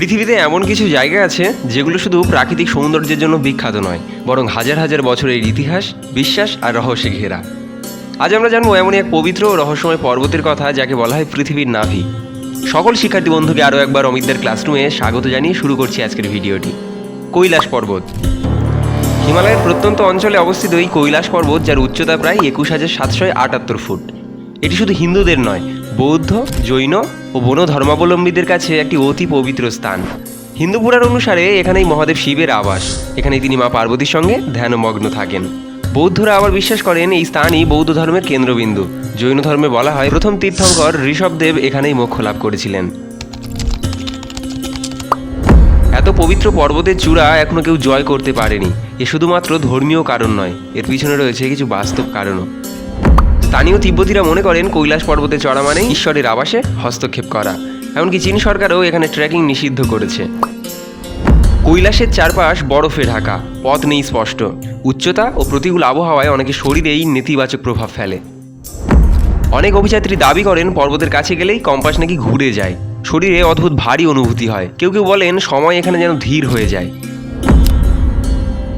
পৃথিবীতে এমন কিছু জায়গা আছে যেগুলো শুধু প্রাকৃতিক সৌন্দর্যের জন্য বিখ্যাত নয়, বরং হাজার হাজার বছরের ইতিহাস, বিশ্বাস আর রহস্যে ঘেরা। আজ আমরা জানব এমনই এক পবিত্র ও রহস্যময় পর্বতের কথা যাকে বলা হয় পৃথিবীর নাভি। সকল শিক্ষার্থী বন্ধুকে আরও একবার অমিতদের ক্লাসরুমে স্বাগত জানিয়ে শুরু করছি আজকের ভিডিওটি। কৈলাস পর্বত। হিমালয়ের প্রত্যন্ত অঞ্চলে অবস্থিত এই কৈলাস পর্বত, যার উচ্চতা প্রায় একুশ হাজার সাতশো আটাত্তর ফুট। এটি শুধু হিন্দুদের নয় বৌদ্ধ, জৈন ও বন ধর্মাবলম্বীদের কাছে একটি অতি পবিত্র স্থান। হিন্দু পুরাণ অনুসারে এখানেই মহাদেব শিবের আবাস। এখানেই তিনি মা পার্বতীর সঙ্গে ধ্যানমগ্ন থাকেন। বৌদ্ধরা আবার বিশ্বাস করেন এই স্থানই বৌদ্ধ ধর্মের কেন্দ্রবিন্দু। জৈন ধর্মে বলা হয়, প্রথম তীর্থঙ্কর ঋষভদেব এখানেই মোক্ষ লাভ করেছিলেন। এত পবিত্র পর্বতের চূড়া এখনও কেউ জয় করতে পারেনি। এ শুধুমাত্র ধর্মীয় কারণ নয়, এর পিছনে রয়েছে কিছু বাস্তব কারণও। স্থানীয় তিব্বতীরা মনে করেন কৈলাস পর্বতে চড়া মানে ঈশ্বরের আবাসে হস্তক্ষেপ করা। এমনকি চীন সরকারও এখানে ট্রেকিং নিষিদ্ধ করেছে। কৈলাসের চারপাশ বরফে ঢাকা, পথ নেই স্পষ্ট। উচ্চতা ও প্রতিকূল আবহাওয়ায় অনেকে শরীরেই নেতিবাচক প্রভাব ফেলে। অনেক অভিযাত্রী দাবি করেন পর্বতের কাছে গেলেই কম্পাস নাকি ঘুরে যায়। শরীরে অদ্ভুত ভারী অনুভূতি হয়। কেউ কেউ বলেন সময় এখানে যেন ধীর হয়ে যায়।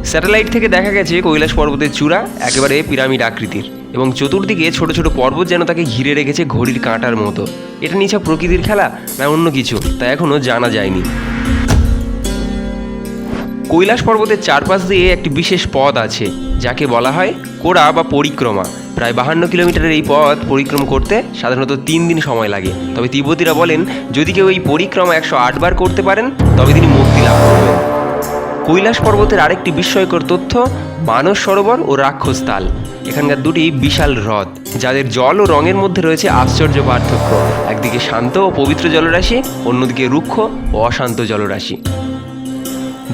স্যাটেলাইট থেকে দেখা গেছে কৈলাস পর্বতের চূড়া, একেবারে পিরামিড আকৃতির। এবং চতুর্দিকে ছোট ছোট পর্বত যেন তাকে ঘিরে রেখেছে ঘড়ির কাঁটার মতো। এটা নিচে প্রকৃতির খেলা না অন্য কিছু, তা এখনও জানা যায়নি। কৈলাস পর্বতের চারপাশ দিয়ে একটি বিশেষ পথ আছে, যাকে বলা হয় কোড়া বা পরিক্রমা। প্রায় বাহান্ন কিলোমিটারের এই পথ পরিক্রম করতে সাধারণত তিন দিন সময় লাগে। তবে তিব্বতীরা বলেন, যদি কেউ এই পরিক্রমা একশো আটবার করতে পারেন, তবে তিনি মুক্তি লাভ করবেন। কৈলাস পর্বতের আরেকটি বিস্ময়কর তথ্য মানস সরোবর ও রাক্ষস তাল। এখানকার দুটি বিশাল হ্রদ, যাদের জল ও রঙের মধ্যে রয়েছে আশ্চর্য পার্থক্য। একদিকে শান্ত ও পবিত্র জলরাশি, অন্যদিকে রুক্ষ ও অশান্ত জলরাশি।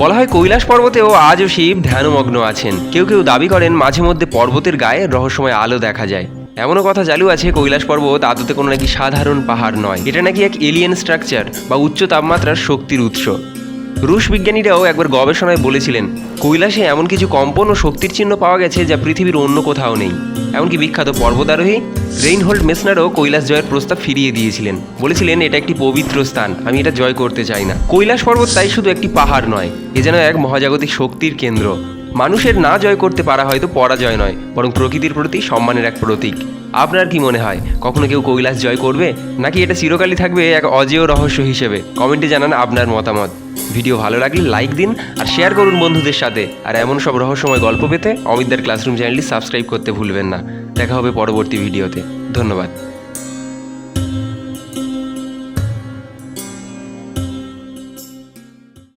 বলা হয় কৈলাস পর্বতেও আজও শিব ধ্যানমগ্ন আছেন। কেউ কেউ দাবি করেন মাঝে মধ্যে পর্বতের গায়ে রহস্যময় আলো দেখা যায়। এমনও কথা চালু আছে কৈলাস পর্বত আদতে কোনো নাকি সাধারণ পাহাড় নয়। এটা নাকি এক এলিয়েন স্ট্রাকচার বা উচ্চ তাপমাত্রার শক্তির উৎস। রুশ বিজ্ঞানীরাও একবার গবেষণায় বলেছিলেন, কৈলাসে এমন কিছু কম্পন ও শক্তির চিহ্ন পাওয়া গেছে যা পৃথিবীর অন্য কোথাও নেই। এমনকি বিখ্যাত পর্বতারোহী রেইনহোল্ড মেসনারও কৈলাস জয়ের প্রস্তাব ফিরিয়ে দিয়েছিলেন। বলেছিলেন, এটা একটি পবিত্র স্থান, আমি এটা জয় করতে চাই না। কৈলাস পর্বত তাই শুধু একটি পাহাড় নয়, এ যেন এক মহাজাগতিক শক্তির কেন্দ্র। মানুষের না জয় করতে পারা হয়তো পরাজয় নয়, বরং প্রকৃতির প্রতি সম্মানের এক প্রতীক। আপনার কি মনে হয়, কখনো কেউ কৈলাস জয় করবে? নাকি এটা চিরকালই থাকবে এক অজেয় রহস্য হিসেবে? কমেন্টে জানান আপনার মতামত। ভিডিও ভালো লাগলে লাইক দিন আর শেয়ার করুন বন্ধুদের সাথে। আর এমন সব রহস্যময় গল্প পেতে অমিতদার ক্লাসরুম চ্যানেলটি সাবস্ক্রাইব করতে ভুলবেন না। দেখা হবে পরবর্তী ভিডিওতে। ধন্যবাদ।